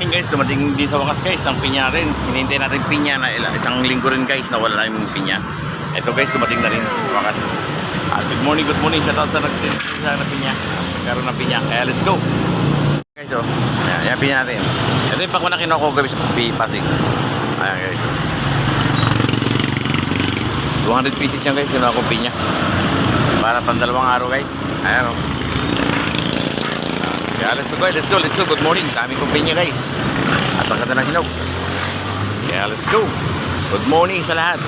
Morning guys, dumating din sa wakas guys, ang pinya natin. Hinihintay natin pinya na isang linggo rin guys, na yung pinya. Ito guys, dumating na rin wakas. Ah, good morning, good morning. Shout out sa nagtitinda na pinya. Karoon ng pinya. Kaya let's go. Guys, oh. Ayan, yan pinya natin. Ito yung pakuna kinuha ko guys, pi Pasig. Ayan guys. 200 pieces yan guys, kinuha ko pinya. Para pang dalawang araw guys. Ayan oh. Kaya let's go, let's go, let's go. Good morning. Dami kong pinya guys. At ang ganda ng hinog. Kaya let's go. Good morning sa lahat.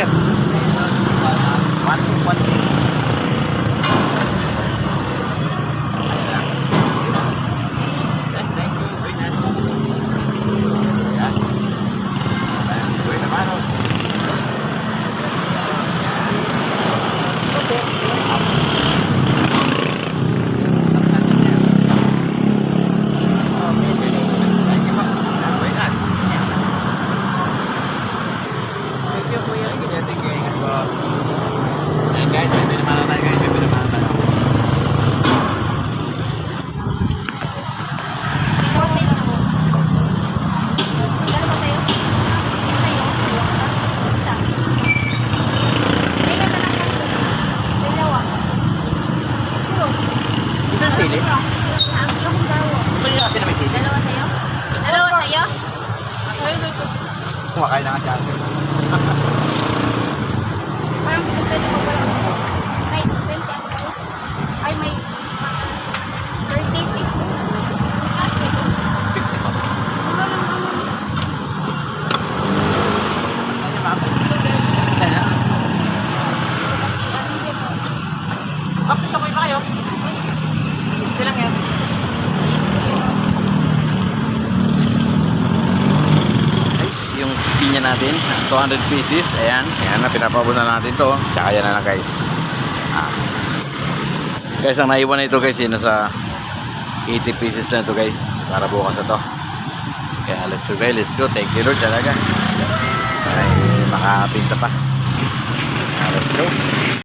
нет. Dalawa sa'yo? Dalawa sa'yo? Kumakain na ka dyan. yung pinya natin, 200 pieces, ayan, ayan na, pinapabuna natin to, tsaka yan na lang guys. Ah. Guys, ang naiwan na ito guys, yun nasa 80 pieces na ito guys, para bukas na to. Kaya let's go guys, let's go, thank you Lord talaga. Sana makapinta pa. Kaya let's go.